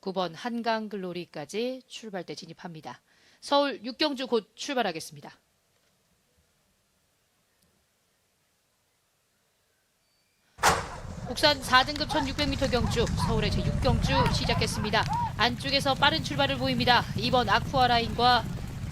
9번 한강 글로리까지 출발대 진입합니다. 서울 육경주 곧 출발하겠습니다. 국산 4등급 1600m 경주 서울의 제6경주 시작했습니다. 안쪽에서 빠른 출발을 보입니다. 2번 아쿠아 라인과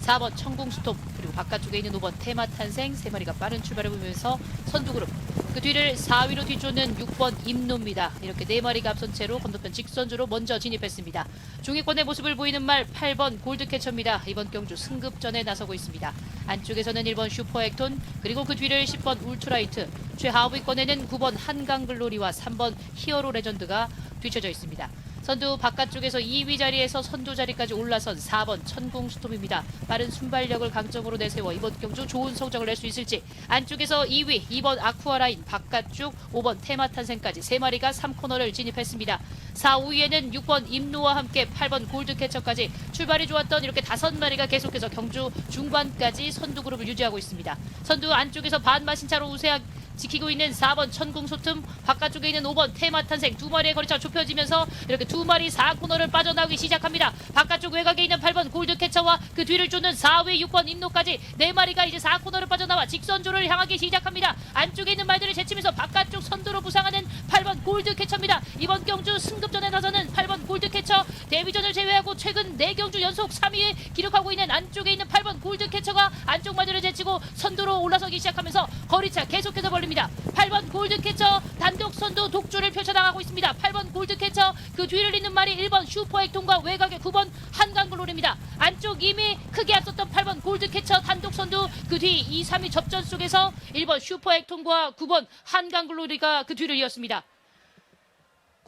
4번 청궁스톱 바깥쪽에 있는 5번 테마 탄생 세 마리가 빠른 출발을 보이면서 선두 그룹 그 뒤를 4위로 뒤쫓는 6번 임노입니다. 이렇게 네 마리가 앞선 채로 건너편 직선주로 먼저 진입했습니다. 중위권의 모습을 보이는 말 8번 골드캐쳐입니다. 이번 경주 승급전에 나서고 있습니다. 안쪽에서는 1번 슈퍼액톤 그리고 그 뒤를 10번 울트라이트 최하위권에는 9번 한강글로리와 3번 히어로 레전드가 뒤쳐져 있습니다. 선두 바깥쪽에서 2위 자리에서 선두 자리까지 올라선 4번 천궁스톱입니다. 빠른 순발력을 강점으로 내세워 이번 경주 좋은 성적을 낼 수 있을지 안쪽에서 2위 2번 아쿠아라인 바깥쪽 5번 테마탄생까지 3마리가 3코너를 진입했습니다. 4, 5위에는 6번 임노와 함께 8번 골드캐쳐까지 출발이 좋았던 이렇게 5마리가 계속해서 경주 중반까지 선두 그룹을 유지하고 있습니다. 선두 안쪽에서 반마신차로 우세하 지키고 있는 4번 천궁소틈 바깥쪽에 있는 5번 테마탄생 두 마리의 거리차 좁혀지면서 이렇게 두 마리 4코너를 빠져나오기 시작합니다. 바깥쪽 외곽에 있는 8번 골드캐쳐와 그 뒤를 쫓는 4위 6번 임노까지 네 마리가 이제 4코너를 빠져나와 직선주를 향하기 시작합니다. 안쪽에 있는 말들을 제치면서 바깥쪽 선두로 부상하는 8번 골드캐쳐입니다. 이번 경주 승급전에 나서는 8번 골드캐쳐 데뷔전을 제외하고 최근 4경주 연속 3위에 기록하고 있는 안쪽에 있는 8번 골드캐쳐가 안쪽 마들을 제치고 선두로 올라서기 시작하면서 거리차 계속해서 벌립니다. 8번 골드캐쳐 단독 선두 독주를 펼쳐나가고 있습니다. 8번 골드캐쳐 그 뒤를 잇는 말이 1번 슈퍼액통과 외곽의 9번 한강글로리입니다. 안쪽 이미 크게 앞섰던 8번 골드캐쳐 단독 선두 그 뒤 2, 3위 접전 속에서 1번 슈퍼액통과 9번 한강글로리가 그 뒤를 이었습니다.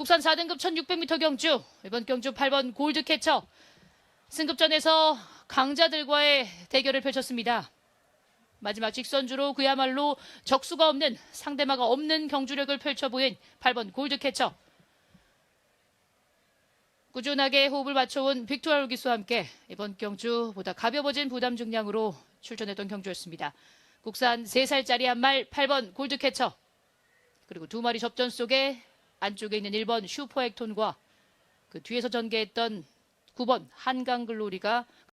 국산 4등급 1600m 경주 이번 경주 8번 골드캐쳐 승급전에서 강자들과의 대결을 펼쳤습니다. 마지막 직선주로 그야말로 적수가 없는 상대마가 없는 경주력을 펼쳐 보인 8번 골드캐쳐. 꾸준하게 호흡을 맞춰온 빅토리아 기수와 함께 이번 경주 보다 가벼워진 부담 중량으로 출전했던 경주였습니다. 국산 3살짜리 한 말 8번 골드캐쳐. 그리고 두 마리 접전 속에 안쪽에 있는 1번 슈퍼액톤과 그 뒤에서 전개했던 9번 한강글로리가